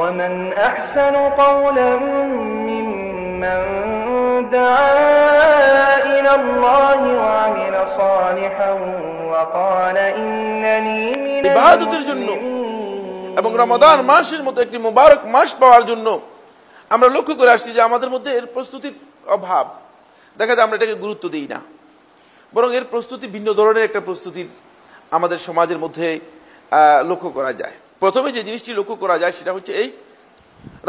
ومن أحسن قولا ممن دعا إلى الله وعمل صالحا وقال إنني من ইবাদতের জন্য المسلمين এবং রমাদান মাসের মতো একটি মুবারক মাস পাওয়ার জন্য আমরা লক্ষ্য করে আসছি যে আমাদের মধ্যে এর প্রস্তুতির অভাব দেখা যায় আমরা এটাকে গুরুত্ব দিই না বরং এর প্রস্তুতি ভিন্ন ধরনের একটা প্রস্তুতির আমাদের সমাজের মধ্যে আহ, লক্ষ্য করা যায় প্রথমে যে জিনিসটি লক্ষ্য করা যায় সেটা হচ্ছে এই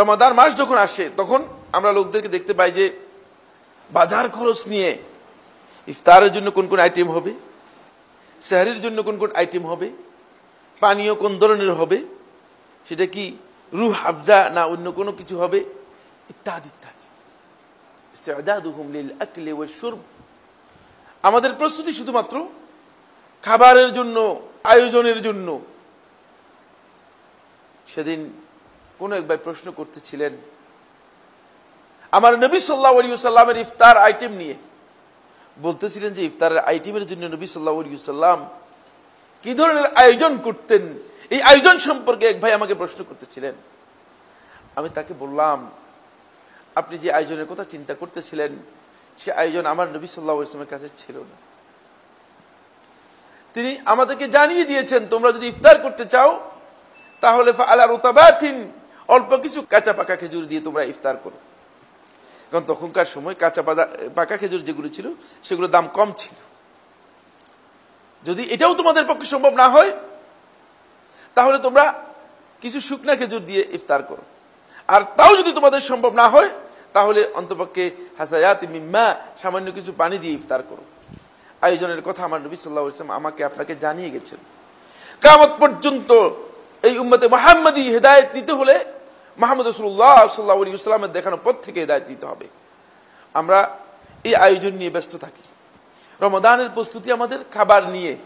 রমাদান মাস যখন আসে, তখন আমরা লোকদেরকে দেখতে পাই যে বাজার খরচ নিয়ে ইফতারের জন্য কোন কোন আইটেম হবে স্যাহারির জন্য কোন কোন আইটেম হবে, পানীয় কোন ধরনের হবে, সেটা কি রুহ হাফজা না অন্য কোনো কিছু হবে, ইত্যাদি ইত্যাদি। আমাদের প্রস্তুতি শুধুমাত্র খাবারের জন্য, আয়োজনের জন্য সেদিন কোন এক ভাই প্রশ্ন করতেছিলেন, আমার নবী সাল্লাহ সাল্লামের ইফতার আইটেম নিয়ে? বলতেছিলেন যে, ইফতারের আইটেমের জন্য নবী সাল্লাহ সাল্লাম কি ধরনের আয়োজন করতেন? এই আয়োজন সম্পর্কে এক ভাই আমাকে প্রশ্ন করতেছিলেন। আমি তাকে বললাম, আপনি যে আয়োজনের কথা চিন্তা করতেছিলেন, সে আয়োজন আমার নবী সাল্লাহ ইসলামের কাছে ছিল না। তিনি আমাদেরকে জানিয়ে দিয়েছেন, তোমরা যদি ইফতার করতে চাও তাহলে আলা অল্প কিছু কাঁচা পাকা খেজুর দিয়ে তোমরা ইফতার করো। কারণ তখনকার সময় কাঁচা পাকা খেজুর যেগুলো ছিল, সেগুলোর দাম কম ছিল। যদি এটাও তোমাদের পক্ষে সম্ভব না হয়, তাহলে তোমরা কিছু শুকনা খেজুর দিয়ে ইফতার করো। আর তাও যদি তোমাদের সম্ভব না হয়, তাহলে অন্তপক্ষে হাসায়াত মিম্মা, সামান্য কিছু পানি দিয়ে ইফতার করো। আয়োজনের কথা আমার নবী সাল্লাহ আমাকে আপনাকে জানিয়ে গেছেন। কামত পর্যন্ত এই উম্মতে মোহাম্মদী হেদায়ত নিতে হলে মোহাম্মদ রসুল্লাহ সাল্লাহ আলী ইসলামের দেখানো পথ থেকে হেদায়ত নিতে হবে। আমরা এই আয়োজন নিয়ে ব্যস্ত থাকি। রমাদানের প্রস্তুতি আমাদের খাবার নিয়ে,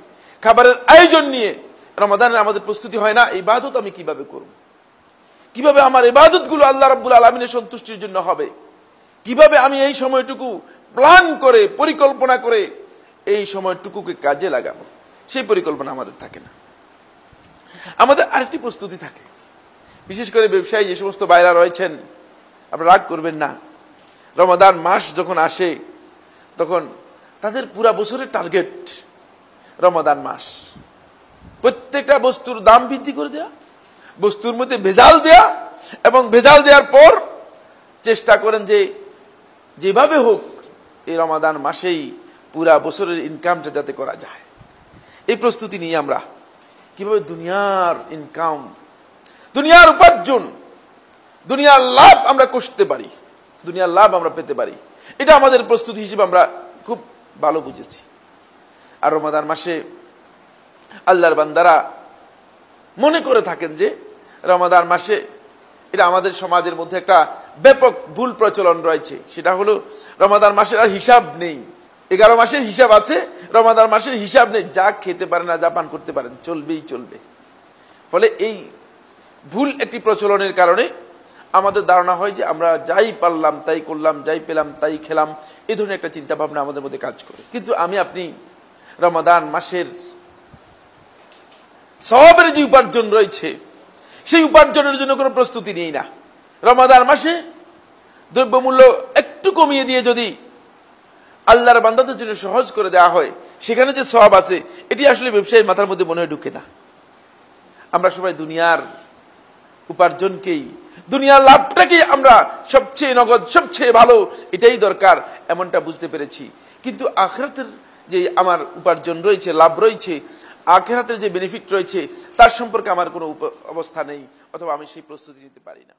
খাবারের আয়োজন নিয়ে রমাদানের আমাদের প্রস্তুতি হয় না এই বাদত আমি কীভাবে করব? কীভাবে আমার ইবাদতগুলো আল্লাহ রাব্বুল আলমিনের সন্তুষ্টির জন্য হবে? কীভাবে আমি এই সময়টুকু প্ল্যান করে, পরিকল্পনা করে এই সময়টুকুকে কাজে লাগাবো? সেই পরিকল্পনা আমাদের থাকে না। আমাদের আরেকটি প্রস্তুতি থাকে। বিশেষ করে ব্যবসায়ী যে সমস্ত বাইরা রয়েছেন, আপনারা রাগ করবেন না। রমাদান মাস যখন আসে, তখন তাদের পুরা বছরের টার্গেট রমাদান মাস। প্রত্যেকটা বস্তুর দাম বৃদ্ধি করে দেয়া, বস্তুর মধ্যে ভেজাল দেয়া এবং ভেজাল দেওয়ার পর চেষ্টা করেন যে যেভাবে হোক এই রমাদান মাসেই পুরা বছরের ইনকামটা যাতে করা যায়। এই প্রস্তুতি নিয়ে আমরা কীভাবে দুনিয়ার ইনকাম দুনিয়ার উপার্জন, দুনিয়ার লাভ আমরা কষতে পারি, দুনিয়ার লাভ আমরা পেতে পারি। এটা আমাদের প্রস্তুতি হিসেবে আমরা খুব ভালো বুঝেছি। আর রমাদান মাসে আল্লাহর বান্দারা মনে করে থাকেন যে রমাদান মাসে এটা আমাদের সমাজের মধ্যে একটা ব্যাপক ভুল প্রচলন রয়েছে। সেটা হলো রমাদান মাসের আর হিসাব নেই। এগারো মাসের হিসাব আছে, রমাদান মাসের হিসাব নেই। যা খেতে পারেন না, যা পান করতে পারেন চলবেই চলবে। ফলে এই ভুল একটি প্রচলনের কারণে আমাদের ধারণা হয় যে আমরা যাই পারলাম, তাই করলাম, যাই পেলাম, তাই খেলাম এই ধরনের একটা চিন্তা ভাবনা আমাদের মধ্যে কাজ করে। কিন্তু আমি, আপনি রমাদান মাসের সবের যে উপার্জন রয়েছে, সেই উপার্জনের জন্য কোনো প্রস্তুতি নেই না। রমাদান মাসে দ্রব্যমূল্য একটু কমিয়ে দিয়ে যদি আল্লাহর বান্দাদের জন্য সহজ করে দেওয়া হয়। সেখানে যে সব আছে, এটি আসলে ব্যবসায়ীর মাথার মধ্যে মনে ঢুকে না। আমরা সবাই দুনিয়ার উপার্জনকেই, দুনিয়ার লাভটাকেই আমরা সবচেয়ে নগদ, সবচেয়ে ভালো, এটাই দরকার, এমনটা বুঝতে পেরেছি। কিন্তু আখরাতের যে আমার উপার্জন রয়েছে, লাভ রয়েছে, আখেরাতের যে বেনিফিট রয়েছে, তার সম্পর্কে আমার কোনো অবস্থা নেই, অথবা আমি সেই প্রস্তুতি নিতে পারি না।